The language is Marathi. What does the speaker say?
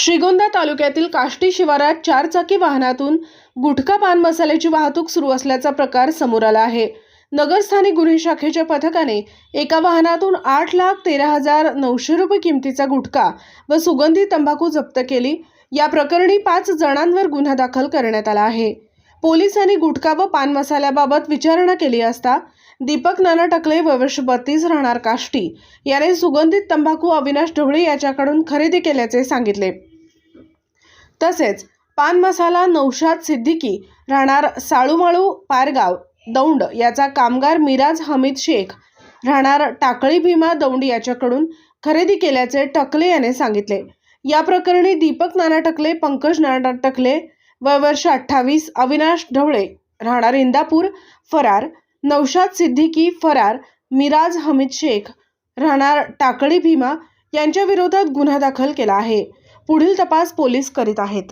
श्रीगोंदा तालुक्यातील काष्टी शिवारात चारचाकी वाहनातून गुटखा पान मसाल्याची वाहतूक सुरू असल्याचा प्रकार समोर आला आहे. नगरस्थानिक गुन्हे शाखेच्या पथकाने एका वाहनातून आठ लाख तेरा हजार नऊशे रुपये किमतीचा गुटखा व सुगंधी तंबाखू जप्त केली. या प्रकरणी पाच जणांवर गुन्हा दाखल करण्यात आला आहे. पोलिसांनी गुटखा व पान मसाल्याबाबत विचारणा केली असता दीपक नाना टकले वर्ष बत्तीस राहणार काष्टी याने सुगंधित तंबाखू अविनाश ढवळे याच्याकडून खरेदी केल्याचे सांगितले. तसेच पान मसाला नौशाद सिद्दीकी राहणार साळूमाळू पारगाव दौंड याचा कामगार मिराज हमीद शेख राहणार टाकळी भीमा दौंड याच्याकडून खरेदी केल्याचे टकले याने सांगितले. या प्रकरणी दीपक नाना टकले पंकज नाना टकले वय वर्ष अठ्ठावीस अविनाश ढवळे राहणार इंदापूर फरार नौशाद सिद्दीकी फरार मिराज हमीद शेख राहणार टाकळी भीमा यांच्या विरोधात गुन्हा दाखल केला आहे. पुढील तपास पोलीस करीत आहेत.